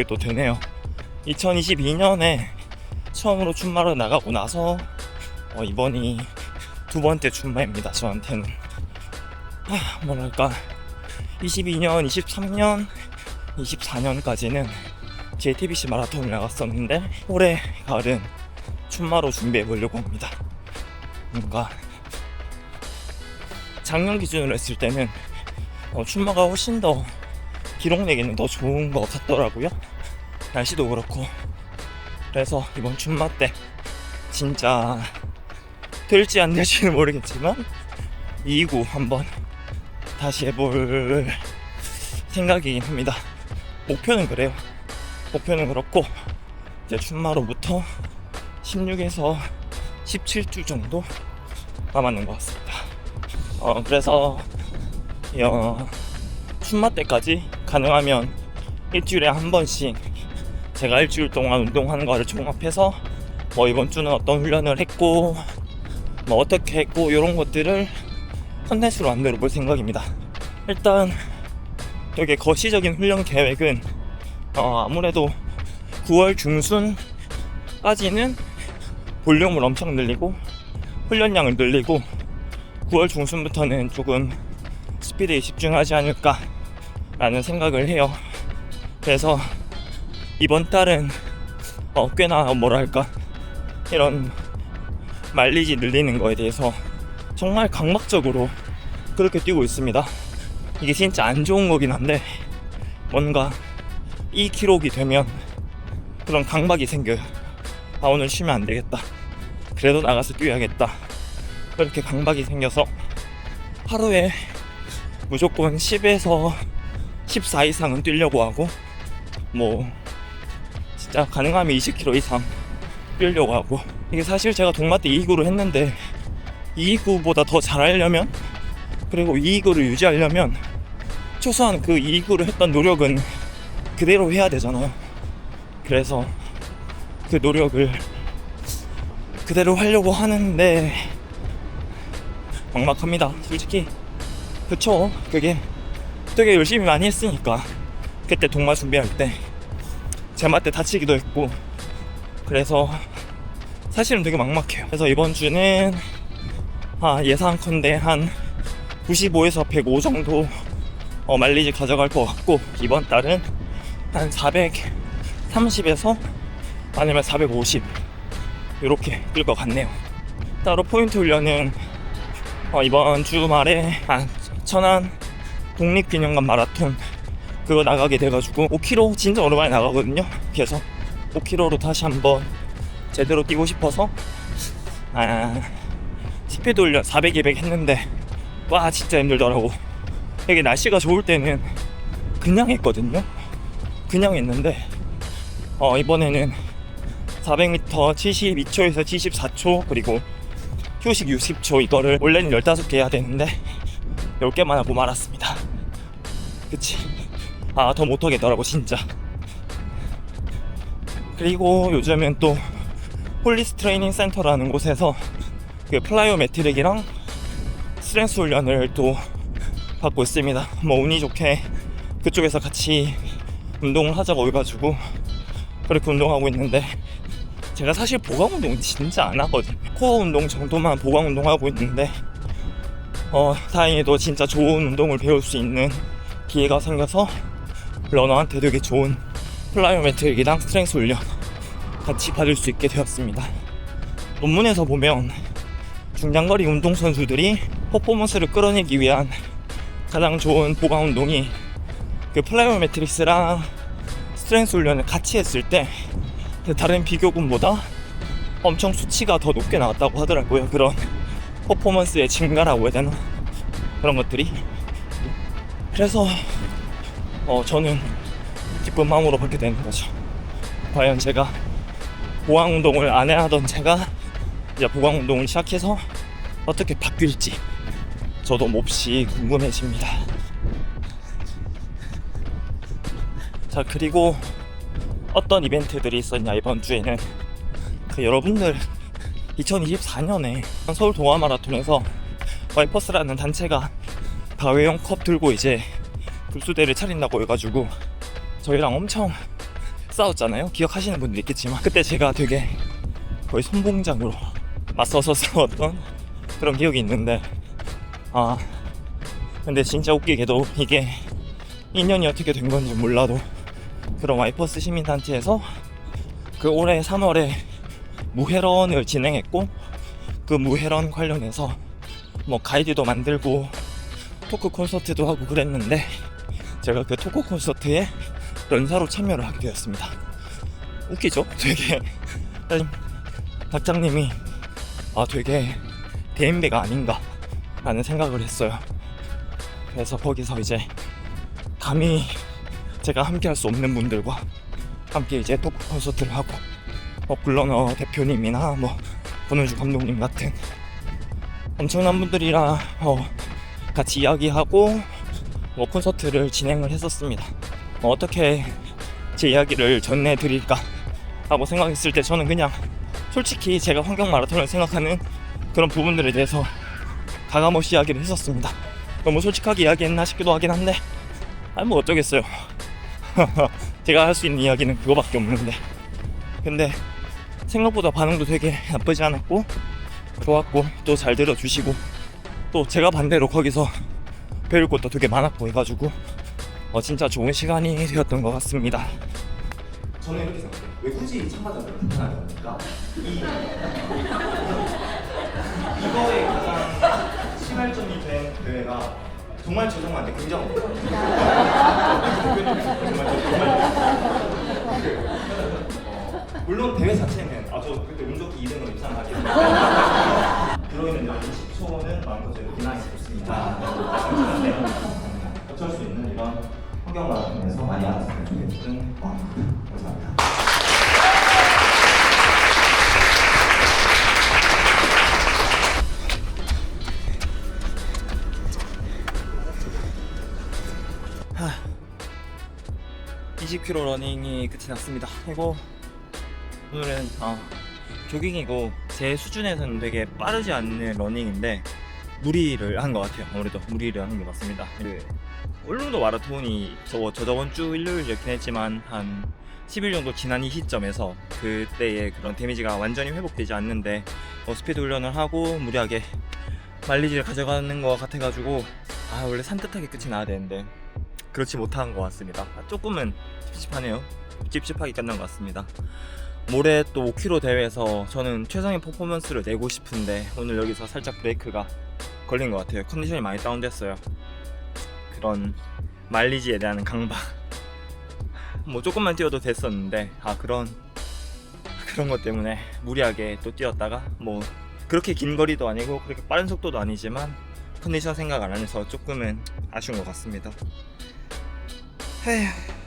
이게 또 되네요. 2022년에 처음으로 춘마를 나가고 나서 어, 이번이 두 번째 춘마입니다. 저한테는. 아, 뭐랄까. 22년, 23년, 24년까지는 JTBC 마라톤을 나갔었는데 올해 가을은 춘마로 준비해 보려고 합니다. 뭔가 작년 기준으로 했을 때는 어, 춘마가 훨씬 더 기록 내기는 더 좋은 것 같더라고요. 날씨도 그렇고. 그래서 이번 춘마 때 진짜 될지 안 될지는 모르겠지만 2구 한번 다시 해볼 생각이긴 합니다. 목표는 그래요. 목표는 그렇고 이제 춘마로부터 16에서 17주 정도 남았는 것 같습니다. 어, 그래서 어, 춘마 때까지 가능하면 일주일에 한 번씩 제가 일주일 동안 운동하는 거를 종합해서 뭐 이번 주는 어떤 훈련을 했고 뭐 어떻게 했고 이런 것들을 컨텐츠로 만들어 볼 생각입니다. 일단 되게 거시적인 훈련 계획은 어, 아무래도 9월 중순까지는 볼륨을 엄청 늘리고 훈련량을 늘리고 9월 중순부터는 조금 스피드에 집중하지 않을까 라는 생각을 해요. 그래서 이번 달은 어, 꽤나 뭐랄까 이런 말리지 늘리는 거에 대해서 정말 강박적으로 그렇게 뛰고 있습니다. 이게 진짜 안 좋은 거긴 한데 뭔가 이 기록이 되면 그런 강박이 생겨요. 아 오늘 쉬면 안 되겠다. 그래도 나가서 뛰어야겠다. 그렇게 강박이 생겨서 하루에 무조건 10에서 14 이상은 뛰려고 하고 뭐 진짜 가능하면 20km 이상 뛰려고 하고 이게 사실 제가 동마 때 2구를 했는데 2구보다 더 잘하려면 그리고 2구를 유지하려면 최소한 그 2구를 했던 노력은 그대로 해야 되잖아요. 그래서 그 노력을 그대로 하려고 하는데 막막합니다. 솔직히 그쵸 그게 되게 열심히 많이 했으니까 그때 동마 준비할 때 제마 때 다치기도 했고 그래서 사실은 되게 막막해요. 그래서 이번 주는 아, 예상컨대 한 95에서 105 정도 어, 말리지 가져갈 것 같고 이번 달은 한 430에서 아니면 450 이렇게 뛸것 같네요. 따로 포인트 훈련은 어, 이번 주말에 아, 천안 독립기념관 마라톤 그거 나가게 돼가지고 5km 진짜 오랜만에 나가거든요. 그래서 5km로 다시 한번 제대로 뛰고 싶어서 아, 스피드 훈련 400, 200 했는데 와 진짜 힘들더라고. 이게 날씨가 좋을 때는 그냥 했거든요. 그냥 했는데 어, 이번에는 400m 72초에서 74초 그리고 휴식 60초 이거를 원래는 15개 해야 되는데 10개만 하고 말았습니다. 그치. 아, 더 못하겠더라고, 진짜. 그리고 요즘엔 또 폴리스 트레이닝 센터라는 곳에서 그 플라이오 매트릭이랑 스트렝스 훈련을 또 받고 있습니다. 뭐 운이 좋게 그쪽에서 같이 운동을 하자고 해가지고 그렇게 운동하고 있는데 제가 사실 보강 운동 진짜 안 하거든요. 코어 운동 정도만 보강 운동 하고 있는데 어 다행히도 진짜 좋은 운동을 배울 수 있는 기회가 생겨서 러너한테 되게 좋은 플라이오메트릭이랑 스트렝스 훈련 같이 받을 수 있게 되었습니다. 논문에서 보면 중장거리 운동선수들이 퍼포먼스를 끌어내기 위한 가장 좋은 보강 운동이 그 플라이오메트릭스랑 스트렝스 훈련을 같이 했을 때그 다른 비교군보다 엄청 수치가 더 높게 나왔다고 하더라고요. 그런 퍼포먼스의 증가라고 해야 되나? 그런 것들이. 그래서 어, 저는 기쁜 마음으로 받게 되는 거죠. 과연 제가 보강 운동을 안 해야 하던 제가 이제 보강 운동을 시작해서 어떻게 바뀔지 저도 몹시 궁금해집니다. 자 그리고 어떤 이벤트들이 있었냐 이번 주에는 그 여러분들 2024년에 서울 동아 마라톤에서 와이퍼스라는 단체가 다회용 컵 들고 이제 불수대를 차린다고 해가지고 저희랑 엄청 싸웠잖아요. 기억하시는 분들 있겠지만 그때 제가 되게 거의 선봉장으로 맞서서 싸웠던 그런 기억이 있는데 아 근데 진짜 웃기게도 이게 인연이 어떻게 된 건지 몰라도 그런 와이퍼스 시민단체에서 그 올해 3월에 무회런을 진행했고 그 무회런 관련해서 뭐 가이드도 만들고 토크 콘서트도 하고 그랬는데 제가 그 토크 콘서트에 연사로 참여를 하게 되었습니다. 웃기죠? 되게 닭장님이 아 되게 대인배가 아닌가 라는 생각을 했어요. 그래서 거기서 이제 감히 제가 함께 할 수 없는 분들과 함께 이제 토크 콘서트를 하고 뭐 블러너 대표님이나 뭐 권은주 감독님 같은 엄청난 분들이랑 어, 같이 이야기하고 뭐 콘서트를 진행을 했었습니다. 뭐 어떻게 제 이야기를 전해드릴까 하고 생각했을 때 저는 그냥 솔직히 제가 환경 마라톤을 생각하는 그런 부분들에 대해서 가감없이 이야기를 했었습니다. 너무 솔직하게 이야기했나 싶기도 하긴 한데 아니 뭐 어쩌겠어요. 제가 할 수 있는 이야기는 그거밖에 없는데 근데 생각보다 반응도 되게 나쁘지 않았고 좋았고 또 잘 들어주시고 또 제가 반대로 거기서 배울 것도 되게 많았고 해가지고 어, 진짜 좋은 시간이 되었던 것 같습니다. 저는 이렇게 생각해요. 왜 굳이 참가자들을 불편하게 합니까? 이 이거에 가장 시발점이 된 대회가 정말 죄송한데 긍정입니다. 어, 물론 대회 자체는 아저 그때 운동기 2등으로 입상하게 들어있는 연 20초는 마음껏대로 비난이 좋습니다. 말씀드렸는데 어쩔 수 있는 이런 환경 마라톤에서 많이 알았으면 좋겠는 마음 감사합니다. 하, 20km 러닝이 끝이 났습니다. 그리고 오늘은 아, 조깅이고 제 수준에서는 되게 빠르지 않는 러닝인데 무리를 한 것 같아요. 아무래도 무리를 한 게 맞습니다. 그 울릉도 마라톤이 저, 저 저번 주 일요일이었긴 했지만 한 10일 정도 지난 이 시점에서 그때의 그런 데미지가 완전히 회복되지 않는데 어, 스피드 훈련을 하고 무리하게 말리지를 가져가는 것 같아가지고 아 원래 산뜻하게 끝이 나야 되는데 그렇지 못한 것 같습니다. 아, 조금은 찝찝하네요. 찝찝하게 끝난 것 같습니다. 모레 또 5km 대회에서 저는 최상의 퍼포먼스를 내고 싶은데 오늘 여기서 살짝 브레이크가 걸린 것 같아요. 컨디션이 많이 다운됐어요. 그런 마일리지에 대한 강박. 뭐 조금만 뛰어도 됐었는데 아 그런 그런 것 때문에 무리하게 또 뛰었다가 뭐 그렇게 긴 거리도 아니고 그렇게 빠른 속도도 아니지만 컨디션 생각 안 해서 조금은 아쉬운 것 같습니다. 에휴.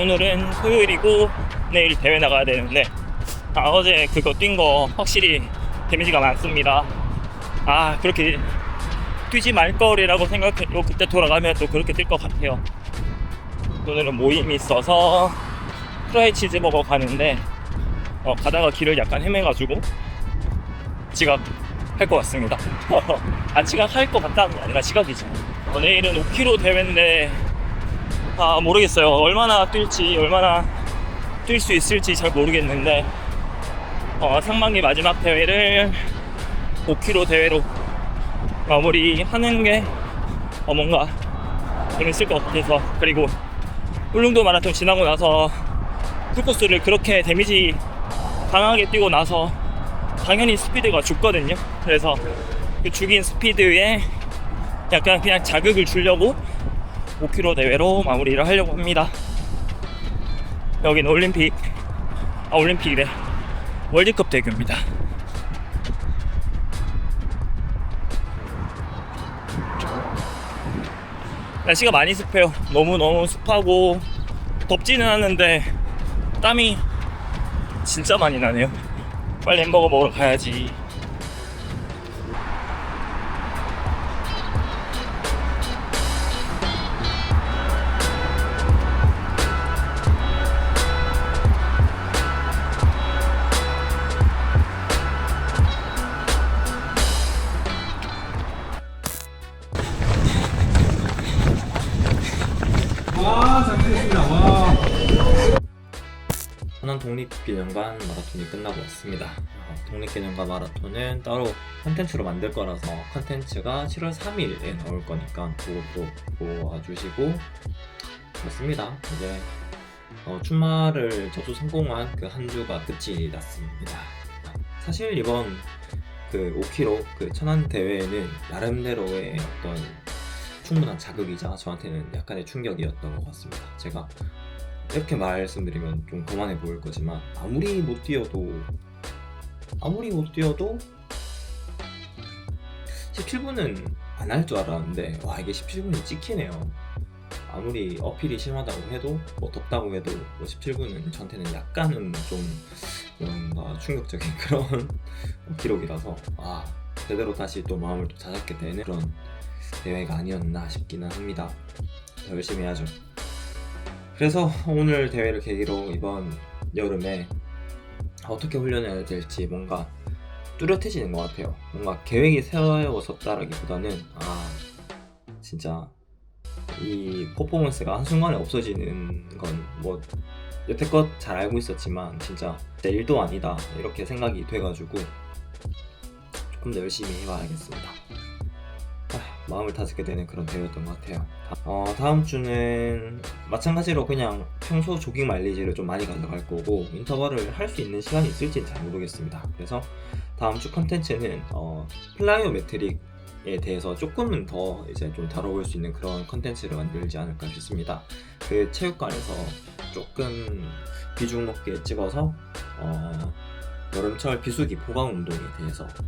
오늘은 토요일이고 내일 대회 나가야 되는데 아, 어제 그거 뛴 거 확실히 데미지가 많습니다. 아 그렇게 뛰지 말 거리라고 생각했고 그때 돌아가면 또 그렇게 뛸 것 같아요. 오늘은 모임이 있어서 프라이 치즈 먹어 가는데 어, 가다가 길을 약간 헤매가지고 지각 할 것 같습니다. 아 지각 할 것 같다는 게 아니라 지각이죠. 어, 내일은 5km 대회인데 아 모르겠어요. 얼마나 뛸지 얼마나 뛸 수 있을지 잘 모르겠는데 어, 상반기 마지막 대회를 5km 대회로 마무리하는 게 어, 뭔가 재밌을 것 같아서 그리고 울릉도 마라톤 지나고 나서 풀코스를 그렇게 데미지 강하게 뛰고 나서 당연히 스피드가 죽거든요. 그래서 그 죽인 스피드에 약간 그냥 자극을 주려고 5km 대회로 마무리를 하려고 합니다. 여기는 올림픽, 아 올림픽이래. 월드컵 대교입니다. 날씨가 많이 습해요. 너무너무 습하고 덥지는 않은데 땀이 진짜 많이 나네요. 빨리 햄버거 먹으러 가야지. 독립기념관 마라톤이 끝나고 왔습니다. 어, 독립기념관 마라톤은 따로 컨텐츠로 만들 거라서 컨텐츠가 7월 3일에 나올 거니까 그것도 보고 와주시고 그렇습니다. 이제 어, 춘마를 접수 성공한 그 한 주가 끝이 났습니다. 사실 이번 그 5km 그 천안 대회는 나름대로의 어떤 충분한 자극이자 저한테는 약간의 충격이었던 것 같습니다. 제가 이렇게 말씀드리면 좀 거만해 보일 거지만 아무리 못 뛰어도 아무리 못 뛰어도 17분은 안 할 줄 알았는데 와 이게 17분이 찍히네요. 아무리 어필이 심하다고 해도 뭐 덥다고 해도 뭐 17분은 저한테는 약간은 좀 뭔가 충격적인 그런 기록이라서 아 제대로 다시 또 마음을 또 다잡게 되는 그런 대회가 아니었나 싶기는 합니다. 더 열심히 해야죠. 그래서 오늘 대회를 계기로 이번 여름에 어떻게 훈련해야 될지 뭔가 뚜렷해지는 것 같아요. 뭔가 계획이 세워졌다라기보다는 아 진짜 이 퍼포먼스가 한순간에 없어지는 건 뭐 여태껏 잘 알고 있었지만 진짜 내 일도 아니다 이렇게 생각이 돼가지고 조금 더 열심히 해봐야겠습니다. 아, 마음을 다잡게 되는 그런 대회였던 것 같아요. 다, 어, 다음 주는 마찬가지로 그냥 평소 조깅 마일리지를 좀 많이 가져갈 거고 인터벌을 할 수 있는 시간이 있을지는 잘 모르겠습니다. 그래서 다음 주 컨텐츠는 어, 플라이오메트릭 에 대해서 조금은 더 이제 좀 다뤄볼 수 있는 그런 컨텐츠를 만들지 않을까 싶습니다. 그 체육관에서 조금 비중 높게 찍어서 어, 여름철 비수기 보강 운동에 대해서 좀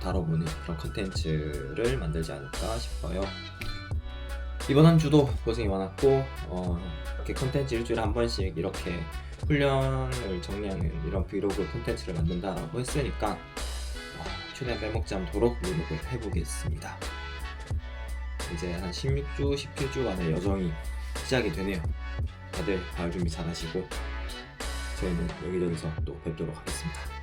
다뤄보는 그런 컨텐츠를 만들지 않을까 싶어요. 이번 한 주도 고생이 많았고 어, 이렇게 컨텐츠 일주일에 한 번씩 이렇게 훈련을 정리하는 이런 브이로그 컨텐츠를 만든다라고 했으니까 어, 최대한 빼먹지 않도록 노력을 해보겠습니다. 이제 한 16주, 17주간의 여정이 시작이 되네요. 다들 가을 준비 잘 하시고 저희는 여기저기서 또 뵙도록 하겠습니다.